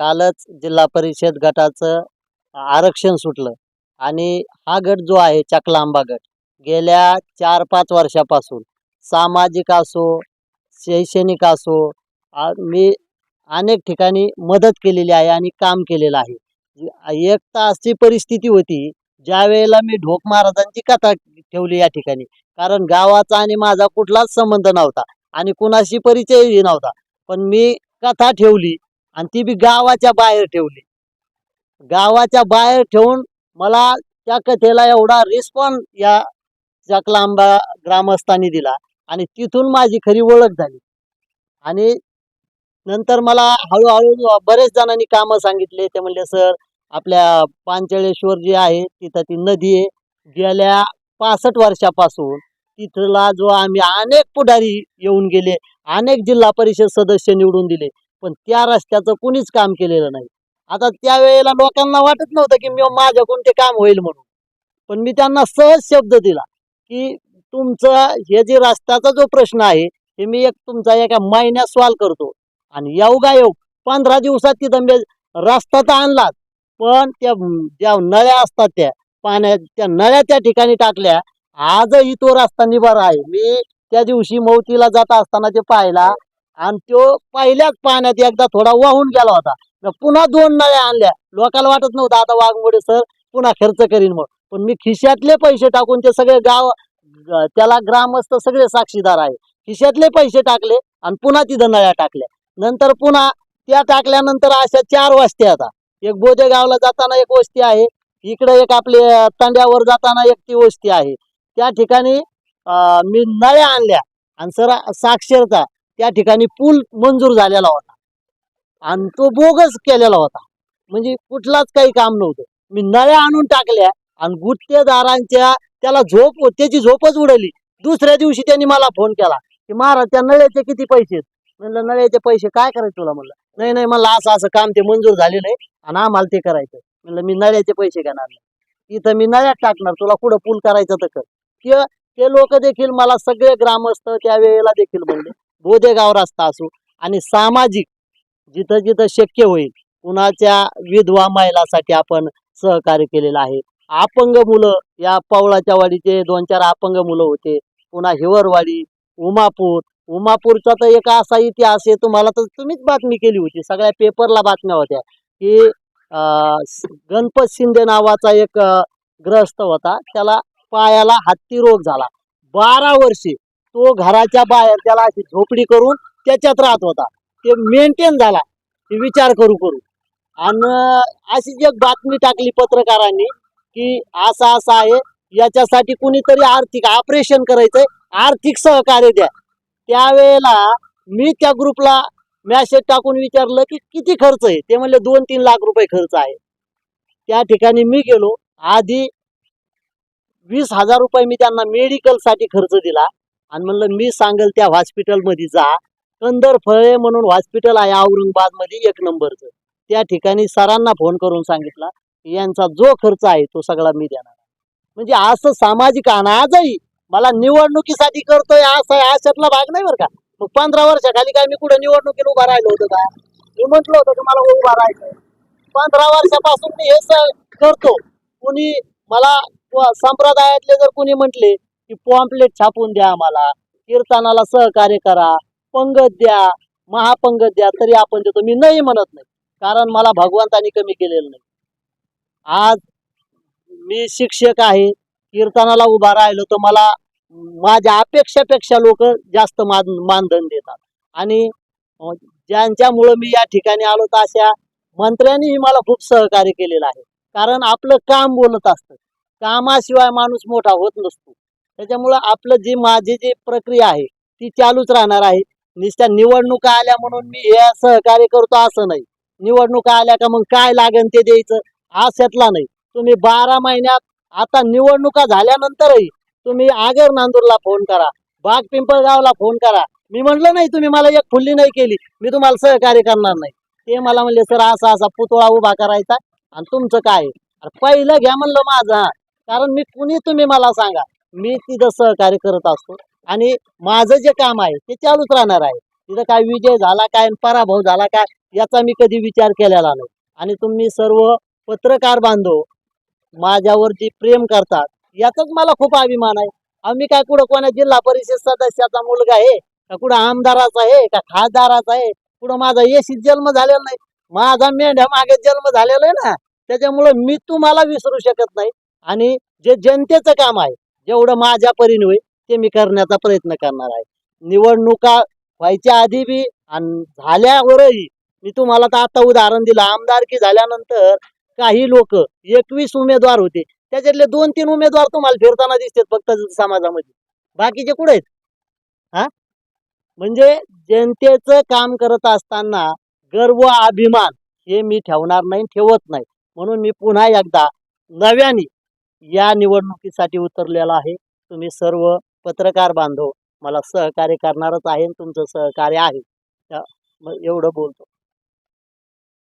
कालच जिल्हा परिषद गटाचं आरक्षण सुटलं. आणि हा गट जो आहे चकलांबा गट गेल्या चार पाच वर्षापासून सामाजिक असो शैक्षणिक असो मी अनेक ठिकाणी मदत केलेली आहे आणि काम केलेलं आहे. एक तासची परिस्थिती होती ज्या वेळेला मी ढोक महाराजांची कथा ठेवली या ठिकाणी. कारण गावाचा आणि माझा कुठलाच संबंध नव्हता आणि कुणाशी परिचयही नव्हता. पण मी कथा ठेवली आणि ती बी गावाच्या बाहेर ठेवली. गावाच्या बाहेर ठेवून मला त्या कथेला एवढा रिस्पॉन्स या चकलांबा ग्रामस्थांनी दिला आणि तिथून माझी खरी ओळख झाली. आणि नंतर मला हळूहळू बरेच जणांनी कामं सांगितले. ते म्हणले सर आपल्या पांचळेश्वर जी आहे तिथं ती नदी आहे. गेल्या पासष्ट वर्षापासून तिथला जो आम्ही अनेक पुढारी येऊन गेले अनेक जिल्हा परिषद सदस्य निवडून दिले. पण त्या रस्त्याचं कुणीच काम केलेलं नाही. आता त्यावेळेला लोकांना वाटत नव्हतं की मी माझ्याकडून ते काम होईल म्हणून. पण मी त्यांना सहज शब्द दिला की तुमचं हे जे रस्त्याचा जो प्रश्न आहे हे मी एक तुमचा एका महिन्यात सॉल्व करतो. आणि योगायोग पंधरा दिवसात तिथं मी रस्ता तर आणलाच पण त्या ज्या नळ्या असतात त्या पाण्या त्या नळ्या त्या ठिकाणी टाकल्या आजही तो रस्ता निभार आहे. मी त्या दिवशी मौतीला जात असताना ते पाहिला आणि तो पहिल्याच पाण्यात एकदा थोडा वाहून गेला होता. मग पुन्हा दोन नळ्या आणल्या. लोकांना वाटत नव्हतं आता वाघमोडे सर पुन्हा खर्च करीन मग पण मी खिशातले पैसे टाकून ते सगळे गाव त्याला ग्रामस्थ सगळे साक्षीदार आहे खिशातले पैसे टाकले आणि पुन्हा तिथं नळ्या टाकल्या. नंतर पुन्हा त्या टाकल्यानंतर अशा चार वस्त्या आता. एक बोदेगावला जाताना एक वस्ती आहे. इकडे एक आपले तांड्यावर जाताना एक ती वस्ती आहे. त्या ठिकाणी मी नळ्या आणल्या. आणि सर साक्षरता. त्या ठिकाणी पूल मंजूर झालेला होता. आणि तो बोगस केलेला होता. म्हणजे कुठलाच काही काम नव्हतं. मी नळ्या आणून टाकल्या आणि गुत्तेदारांच्या त्याला झोप त्याची झोपच उडली. दुसऱ्या दिवशी त्यांनी मला फोन केला. की महाराज त्या नळ्याचे किती पैसे आहेत?" म्हणलं नळ्याचे पैसे काय करायचे तुला? म्हणलं नाही नाही मला असं असं काम ते मंजूर झालेलं आहे आणि आम्हाला ते करायचं म्हणलं मी नळ्याचे पैसे घेणार नाही. इथं मी नळ्यात टाकणार तुला कुठं पूल करायचं तर कर. ते ते लोक देखील मला सगळे ग्रामस्थ त्या वेळेला देखील म्हणले बोदेगाव रस्ता असो आणि सामाजिक जिथं जिथं शक्य होईल कुणाच्या विधवा महिलासाठी आपण सहकार्य केलेलं आहे. अपंग मुलं या पावळाच्या वाडीचे दोन चार अपंग मुलं होते. पुन्हा हिवरवाडी उमापूर. उमापूरचा तर एक असा इतिहास आहे तुम्हाला तर तुम्हीच बातमी केली होती. सगळ्या पेपरला बातम्या होत्या की गणपत शिंदे नावाचा एक ग्रस्त होता. त्याला पायाला हत्ती रोग झाला. बारा वर्षे तो घराच्या बाहेर त्याला अशी झोपडी करून त्याच्यात राहत होता. ते मेंटेन झाला. ते विचार करू करू. आणि अशीच एक बातमी टाकली पत्रकारांनी की असं असं आहे याच्यासाठी कुणीतरी आर्थिक ऑपरेशन करायचंय आर्थिक सहकार्य द्या. त्यावेळेला मी त्या ग्रुपला मॅसेज टाकून विचारलं की किती खर्च आहे? ते म्हणले दोन तीन लाख रुपये खर्च आहे. त्या ठिकाणी मी गेलो. आधी वीस हजार रुपये मी त्यांना मेडिकलसाठी खर्च दिला. आणि म्हणलं मी सांगेल त्या हॉस्पिटलमध्ये जा. कंदर फळे म्हणून हॉस्पिटल आहे औरंगाबादमध्ये एक नंबरचं. त्या ठिकाणी सरांना फोन करून सांगितला यांचा जो खर्च आहे तो सगळा मी देणार. म्हणजे असं सामाजिक अनाजही आजही मला निवडणुकीसाठी करतोय असं आहे अशातला भाग नाही बरं का. मग पंधरा वर्षाखाली काय मी कुठं निवडणुकीत उभा राहिलो होतो का? मी म्हटलं होतं की मला उभा राहायचं पंधरा वर्षापासून मी हे करतो. कुणी मला संप्रदायातले जर कुणी म्हटले की पॉम्पलेट छापून द्या आम्हाला. कीर्तनाला सहकार्य करा पंगत द्या महापंगत द्या तरी आपण देतो. मी नाही म्हणत नाही कारण मला भगवंतानी कमी केलेलं नाही. आज मी शिक्षक आहे कीर्तनाला उभा राहिलो तर मला माझ्या अपेक्षापेक्षा लोक जास्त मान मानधन देतात. आणि ज्यांच्यामुळं मी या ठिकाणी आलो तर अशा मंत्र्यांनीही मला खूप सहकार्य केलेलं आहे. कारण आपलं काम बोलत असतं. कामाशिवाय माणूस मोठा होत नसतो. त्याच्यामुळं आपलं जी माझी जी प्रक्रिया आहे ती चालूच राहणार आहे. नुसत्या निवडणुका आल्या म्हणून मी हे सहकार्य करतो असं नाही. निवडणुका आल्या का मग काय लागेल ते द्यायचं अशातला नाही. तुम्ही बारा महिन्यात आता निवडणुका झाल्यानंतरही तुम्ही आगर नांदूरला फोन करा. बाग पिंपळगावला फोन करा. मी म्हटलं नाही तुम्ही मला एक फुल्ली नाही केली. मी तुम्हाला सहकार्य करणार नाही. ते मला म्हणले सर असा असा पुतळा उभा करायचा आणि तुमचं काय आहे?" पहिलं घ्या म्हणलं माझा. कारण मी कुणी तुम्ही मला सांगा. मी तिथं सहकार्य करत असतो. आणि माझं जे काम आहे ते चालूच राहणार आहे. तिथं काय विजय झाला काय पराभव झाला काय याचा मी कधी विचार केलेला नाही. आणि तुम्ही सर्व पत्रकार बांधव माझ्यावर जे प्रेम करतात याचाच मला खूप अभिमान आहे. आम्ही काय कुठं कोणा जिल्हा परिषद सदस्याचा मुलगा आहे का कुठं आमदाराचा आहे का खासदाराचा आहे कुठं माझा येशीत जन्म झालेला नाही. माझा मेंढ्या मागे जन्म झालेला आहे ना त्याच्यामुळे मी तुम्हाला विसरू शकत नाही. आणि जे जनतेचं काम आहे जेवढं माझ्या परीने होईल ते मी करण्याचा प्रयत्न करणार आहे. निवडणुका व्हायच्या आधी बी आणि झाल्यावरही मी तुम्हाला तर आता उदाहरण दिलं. आमदारकी झाल्यानंतर काही लोक एकवीस उमेदवार होते. त्याच्यातले दोन तीन उमेदवार तुम्हाला फिरताना दिसतात फक्त समाजामध्ये. बाकीचे कुठे आहेत? हा? म्हणजे जनतेचं काम करत असताना गर्व अभिमान हे मी ठेवणार नाही ठेवत नाही. म्हणून मी पुन्हा एकदा नव्याने या निवडणुकीसाठी उतरलेला आहे. तुम्ही सर्व पत्रकार बांधव मला सहकार्य करणारच आहे तुमचं सहकार्य आहे. मग एवढं बोलतो.